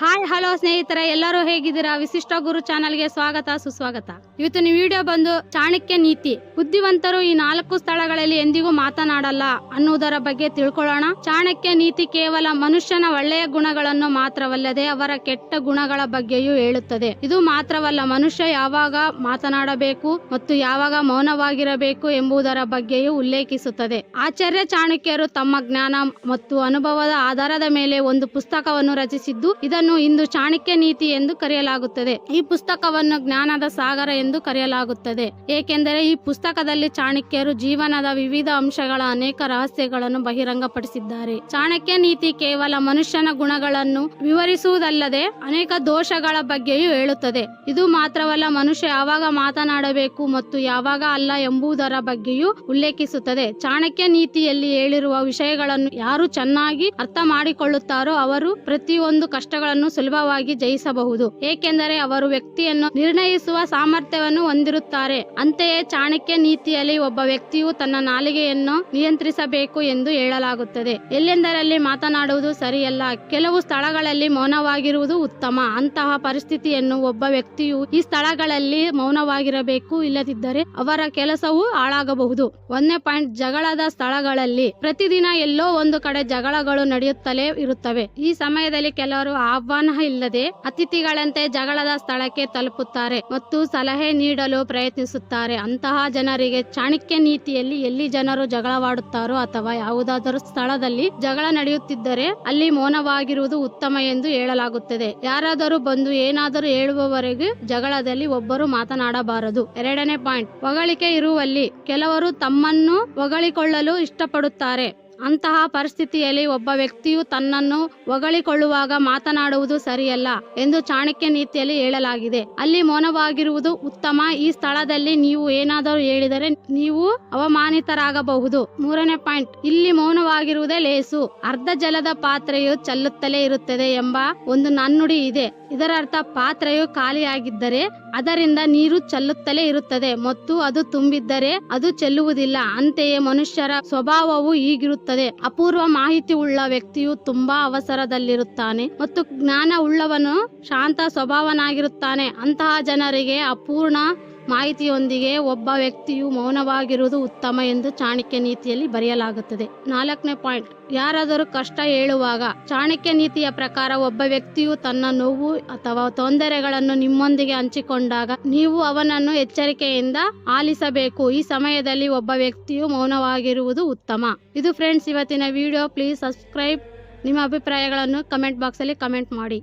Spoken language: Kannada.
ಹಾಯ್ ಹಲೋ ಸ್ನೇಹಿತರೆ, ಎಲ್ಲರೂ ಹೇಗಿದ್ದೀರಾ? ವಿಶಿಷ್ಟ ಗುರು ಚಾನಲ್ಗೆ ಸ್ವಾಗತ, ಸುಸ್ವಾಗತ. ಇವತ್ತು ಇವತ್ತಿನ ವಿಡಿಯೋ ಬಂದು ಚಾಣಕ್ಯ ನೀತಿ, ಬುದ್ಧಿವಂತರು ಈ ನಾಲ್ಕು ಸ್ಥಳಗಳಲ್ಲಿ ಎಂದಿಗೂ ಮಾತನಾಡಲ್ಲ ಅನ್ನುವುದರ ಬಗ್ಗೆ ತಿಳ್ಕೊಳ್ಳೋಣ. ಚಾಣಕ್ಯ ನೀತಿ ಕೇವಲ ಮನುಷ್ಯನ ಒಳ್ಳೆಯ ಗುಣಗಳನ್ನು ಮಾತ್ರವಲ್ಲದೆ ಅವರ ಕೆಟ್ಟ ಗುಣಗಳ ಬಗ್ಗೆಯೂ ಹೇಳುತ್ತದೆ. ಇದು ಮಾತ್ರವಲ್ಲ, ಮನುಷ್ಯ ಯಾವಾಗ ಮಾತನಾಡಬೇಕು ಮತ್ತು ಯಾವಾಗ ಮೌನವಾಗಿರಬೇಕು ಎಂಬುದರ ಬಗ್ಗೆಯೂ ಉಲ್ಲೇಖಿಸುತ್ತದೆ. ಆಚಾರ್ಯ ಚಾಣಕ್ಯರು ತಮ್ಮ ಜ್ಞಾನ ಮತ್ತು ಅನುಭವದ ಆಧಾರದ ಮೇಲೆ ಒಂದು ಪುಸ್ತಕವನ್ನು ರಚಿಸಿದ್ದು, ಇದನ್ನು ಇಂದು ಚಾಣಕ್ಯ ನೀತಿ ಎಂದು ಕರೆಯಲಾಗುತ್ತದೆ. ಈ ಪುಸ್ತಕವನ್ನು ಜ್ಞಾನದ ಸಾಗರ ಎಂದು ಕರೆಯಲಾಗುತ್ತದೆ. ಏಕೆಂದರೆ ಈ ಪುಸ್ತಕದಲ್ಲಿ ಚಾಣಕ್ಯರು ಜೀವನದ ವಿವಿಧ ಅಂಶಗಳ ಅನೇಕ ರಹಸ್ಯಗಳನ್ನು ಬಹಿರಂಗಪಡಿಸಿದ್ದಾರೆ. ಚಾಣಕ್ಯ ನೀತಿ ಕೇವಲ ಮನುಷ್ಯನ ಗುಣಗಳನ್ನು ವಿವರಿಸುವುದಲ್ಲದೆ ಅನೇಕ ದೋಷಗಳ ಬಗ್ಗೆಯೂ ಹೇಳುತ್ತದೆ. ಇದು ಮಾತ್ರವಲ್ಲ, ಮನುಷ್ಯ ಯಾವಾಗ ಮಾತನಾಡಬೇಕು ಮತ್ತು ಯಾವಾಗ ಅಲ್ಲ ಎಂಬುದರ ಬಗ್ಗೆಯೂ ಉಲ್ಲೇಖಿಸುತ್ತದೆ. ಚಾಣಕ್ಯ ನೀತಿಯಲ್ಲಿ ಹೇಳಿರುವ ವಿಷಯಗಳನ್ನು ಯಾರು ಚೆನ್ನಾಗಿ ಅರ್ಥ ಮಾಡಿಕೊಳ್ಳುತ್ತಾರೋ ಅವರು ಪ್ರತಿಯೊಂದು ಕಷ್ಟಗಳನ್ನು ಸುಲಭವಾಗಿ ಜಯಿಸಬಹುದು. ಏಕೆಂದರೆ ಅವರು ವ್ಯಕ್ತಿಯನ್ನು ನಿರ್ಣಯಿಸುವ ಸಾಮರ್ಥ್ಯವನ್ನು ಹೊಂದಿರುತ್ತಾರೆ. ಅಂತೆಯೇ ಚಾಣಕ್ಯ ನೀತಿಯಲ್ಲಿ ಒಬ್ಬ ವ್ಯಕ್ತಿಯು ತನ್ನ ನಾಲಿಗೆಯನ್ನು ನಿಯಂತ್ರಿಸಬೇಕು ಎಂದು ಹೇಳಲಾಗುತ್ತದೆ. ಎಲ್ಲೆಂದರಲ್ಲಿ ಮಾತನಾಡುವುದು ಸರಿಯಲ್ಲ. ಕೆಲವು ಸ್ಥಳಗಳಲ್ಲಿ ಮೌನವಾಗಿರುವುದು ಉತ್ತಮ. ಅಂತಹ ಪರಿಸ್ಥಿತಿಯನ್ನು ಒಬ್ಬ ವ್ಯಕ್ತಿಯು ಈ ಸ್ಥಳಗಳಲ್ಲಿ ಮೌನವಾಗಿರಬೇಕು ಇಲ್ಲದಿದ್ದರೆ ಅವರ ಕೆಲಸವು ಹಾಳಾಗಬಹುದು. ಒಂದೇ ಪಾಯಿಂಟ್, ಜಗಳದ ಸ್ಥಳಗಳಲ್ಲಿ ಪ್ರತಿದಿನ ಎಲ್ಲೋ ಒಂದು ಕಡೆ ಜಗಳಗಳು ನಡೆಯುತ್ತಲೇ ಇರುತ್ತವೆ. ಈ ಸಮಯದಲ್ಲಿ ಕೆಲವರು ಆಹ್ವಾನ ಇಲ್ಲದೆ ಅತಿಥಿಗಳಂತೆ ಜಗಳದ ಸ್ಥಳಕ್ಕೆ ತಲುಪುತ್ತಾರೆ ಮತ್ತು ಸಲಹೆ ನೀಡಲು ಪ್ರಯತ್ನಿಸುತ್ತಾರೆ. ಅಂತಹ ಜನರಿಗೆ ಚಾಣಕ್ಯ ನೀತಿಯಲ್ಲಿ ಎಲ್ಲಿ ಜನರು ಜಗಳವಾಡುತ್ತಾರೋ ಅಥವಾ ಯಾವುದಾದರೂ ಸ್ಥಳದಲ್ಲಿ ಜಗಳ ನಡೆಯುತ್ತಿದ್ದರೆ ಅಲ್ಲಿ ಮೌನವಾಗಿರುವುದು ಉತ್ತಮ ಎಂದು ಹೇಳಲಾಗುತ್ತದೆ. ಯಾರಾದರೂ ಬಂದು ಏನಾದರೂ ಹೇಳುವವರೆಗೆ ಜಗಳದಲ್ಲಿ ಒಬ್ಬರು ಮಾತನಾಡಬಾರದು. ಎರಡನೇ ಪಾಯಿಂಟ್, ಹೊಗಳಿಕೆ ಇರುವಲ್ಲಿ ಕೆಲವರು ತಮ್ಮನ್ನು ಹೊಗಳಿಕೊಳ್ಳಲು ಇಷ್ಟಪಡುತ್ತಾರೆ. ಅಂತಹ ಪರಿಸ್ಥಿತಿಯಲ್ಲಿ ಒಬ್ಬ ವ್ಯಕ್ತಿಯು ತನ್ನನ್ನು ಹೊಗಳಿಕೊಳ್ಳುವಾಗ ಮಾತನಾಡುವುದು ಸರಿಯಲ್ಲ ಎಂದು ಚಾಣಕ್ಯ ನೀತಿಯಲ್ಲಿ ಹೇಳಲಾಗಿದೆ. ಅಲ್ಲಿ ಮೌನವಾಗಿರುವುದು ಉತ್ತಮ. ಈ ಸ್ಥಳದಲ್ಲಿ ನೀವು ಏನಾದರೂ ಹೇಳಿದರೆ ನೀವು ಅವಮಾನಿತರಾಗಬಹುದು. ಮೂರನೇ ಪಾಯಿಂಟ್, ಇಲ್ಲಿ ಮೌನವಾಗಿರುವುದೇ ಲೇಸು. ಅರ್ಧ ಜಲದ ಪಾತ್ರೆಯು ಚಲ್ಲುತ್ತಲೇ ಇರುತ್ತದೆ ಎಂಬ ಒಂದು ನನ್ನುಡಿ ಇದೆ. ಇದರರ್ಥ ಪಾತ್ರೆಯು ಖಾಲಿಯಾಗಿದ್ದರೆ ಅದರಿಂದ ನೀರು ಚೆಲ್ಲುತ್ತಲೇ ಇರುತ್ತದೆ. ಮತ್ತು ಅದು ತುಂಬಿದ್ದರೆ ಅದು ಚೆಲ್ಲುವುದಿಲ್ಲ. ಅಂತೆಯೇ ಮನುಷ್ಯರ ಸ್ವಭಾವವು ಹೀಗಿರುತ್ತದೆ. ಅಪೂರ್ವ ಮಾಹಿತಿ ಉಳ್ಳ ವ್ಯಕ್ತಿಯು ತುಂಬಾ ಅವಸರದಲ್ಲಿರುತ್ತಾನೆ ಮತ್ತು ಜ್ಞಾನ ಉಳ್ಳವನು ಶಾಂತ ಸ್ವಭಾವನಾಗಿರುತ್ತಾನೆ. ಅಂತಹ ಜನರಿಗೆ ಅಪೂರ್ಣ ಮಾಹಿತಿಯೊಂದಿಗೆ ಒಬ್ಬ ವ್ಯಕ್ತಿಯು ಮೌನವಾಗಿರುವುದು ಉತ್ತಮ ಎಂದು ಚಾಣಕ್ಯ ನೀತಿಯಲ್ಲಿ ಬರೆಯಲಾಗುತ್ತದೆ. ನಾಲ್ಕನೇ ಪಾಯಿಂಟ್. ಯಾರಾದರೂ ಕಷ್ಟ ಹೇಳುವಾಗ ಚಾಣಕ್ಯ ನೀತಿಯ ಪ್ರಕಾರ ಒಬ್ಬ ವ್ಯಕ್ತಿಯು ತನ್ನ ನೋವು ಅಥವಾ ತೊಂದರೆಗಳನ್ನು ನಿಮ್ಮೊಂದಿಗೆ ಹಂಚಿಕೊಂಡಾಗ ನೀವು ಅವನನ್ನು ಎಚ್ಚರಿಕೆಯಿಂದ ಆಲಿಸಬೇಕು. ಈ ಸಮಯದಲ್ಲಿ ಒಬ್ಬ ವ್ಯಕ್ತಿಯು ಮೌನವಾಗಿರುವುದು ಉತ್ತಮ. ಇದು ಫ್ರೆಂಡ್ಸ್ ಇವತ್ತಿನ ವಿಡಿಯೋ ಪ್ಲೀಸ್ ಸಬ್ಸ್ಕ್ರೈಬ್ ನಿಮ್ಮ ಅಭಿಪ್ರಾಯಗಳನ್ನು ಕಮೆಂಟ್ ಬಾಕ್ಸಲ್ಲಿ ಕಮೆಂಟ್ ಮಾಡಿ.